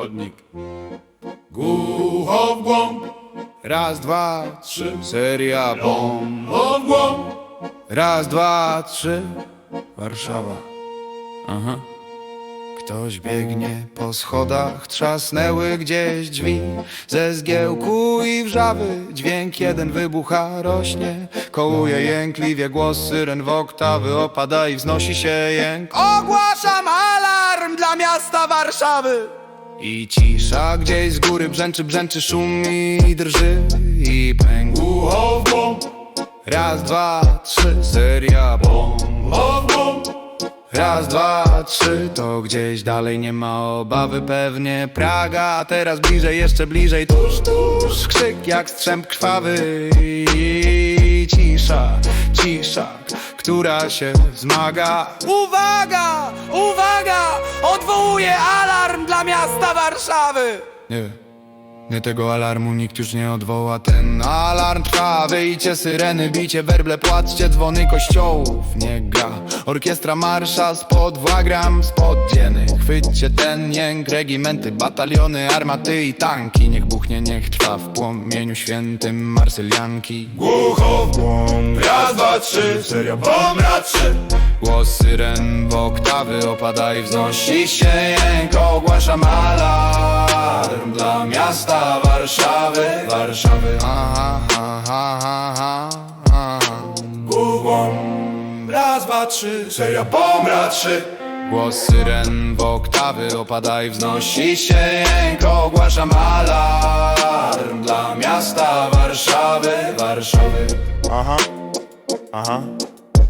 chodnik. Głucho w głąb, Raz, dwa, trzy, seria bomb. w głąb. Raz, dwa, trzy, Warszawa. Aha. Ktoś biegnie po schodach, trzasnęły gdzieś drzwi Ze zgiełku i wrzawy dźwięk jeden wybucha, rośnie Kołuje jękliwie głos syren w oktawy Opada i wznosi się jęk Ogłaszam alarm dla miasta Warszawy I cisza. Gdzieś z góry brzęczy, brzęczy, szumi i drży I w głąb, Raz, dwa, trzy, seria bomb w głąb. Raz, dwa, trzy, to gdzieś dalej nie ma obawy Pewnie Praga, a teraz bliżej, jeszcze bliżej Tuż, tuż, krzyk jak strzęp krwawy. I cisza, cisza, która się zmaga Uwaga, uwaga, odwołuję alarm dla miasta Warszawy! Nie nie tego alarmu nikt już nie odwoła. Ten alarm trwa, wyjcie syreny, bicie. Werble, płaczcie dzwony kościołów Nie gra. Orkiestra marsza spod wagram, spod dzieny. Chwyćcie ten jęk, regimenty, bataliony, armaty i tanki. Niech buchnie, niech trwa w płomieniu świętym Marsylianki Głucho w głąb, raz, dwa, trzy, seria bomb, trzy. Głos syren w oktawy opada i wznosi się jęk Ogłaszam alarm dla miasta Warszawy Warszawy aha, aha, aha, aha. Głąb, raz, dwa, trzy, seria bomb, raz, trzy. Głos syren w oktawy opada i wznosi się jęk Ogłaszam alarm dla miasta Warszawy Warszawy Aha, aha,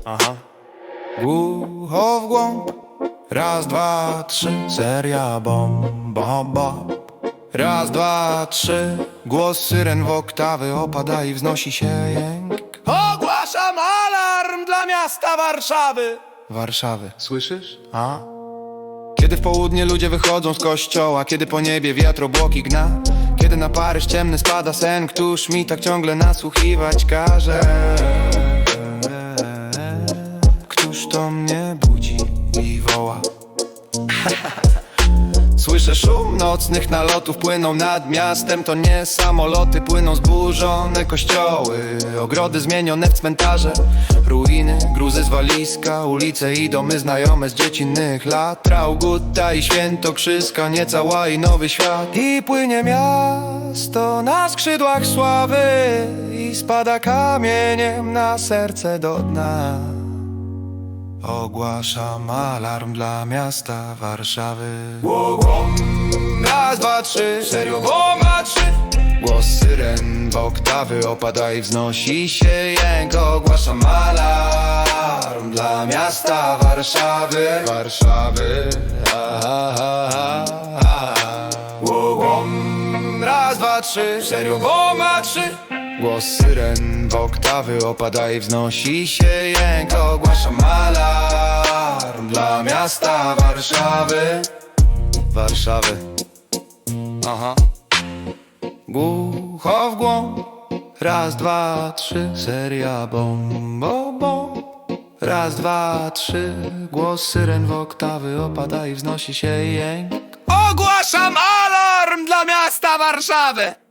aha. Głucho w głąb. Raz, dwa, trzy. Seria bomb, bomb, bomb Raz, dwa, trzy. Głos syren w oktawy opada i wznosi się jęk. Ogłaszam alarm dla miasta Warszawy. Warszawy, słyszysz? A? Kiedy w południe ludzie wychodzą z kościoła Kiedy po niebie wiatr obłoki gna Kiedy na Paryż ciemny spada sen Któż mi tak ciągle nasłuchiwać każe szum nocnych nalotów płyną nad miastem. To nie samoloty, płyną zburzone kościoły. Ogrody zmienione w cmentarze Ruiny, gruzy z walizka. Ulice i domy znajome z dziecinnych lat. Traugutta i Świętokrzyska Niecała i Nowy Świat. I płynie miasto na skrzydłach sławy I spada kamieniem na serce do dna Ogłaszam alarm dla miasta Warszawy. Raz, dwa, trzy, serio bomba trzy. Głos syren w oktawy opada i wznosi się jęk Ogłaszam alarm dla miasta Warszawy. Warszawy. Ah, ah, ah, ah. Raz, dwa, trzy, serio bomba trzy Głos syren w oktawy opada i wznosi się jęk. Ogłaszam alarm dla miasta Warszawy. Warszawy. Aha. Głucho w głąb. Raz, dwa, trzy. Seria bomb, bomb, Raz, dwa, trzy. Głos syren w oktawy opada i wznosi się jęk. Ogłaszam alarm dla miasta Warszawy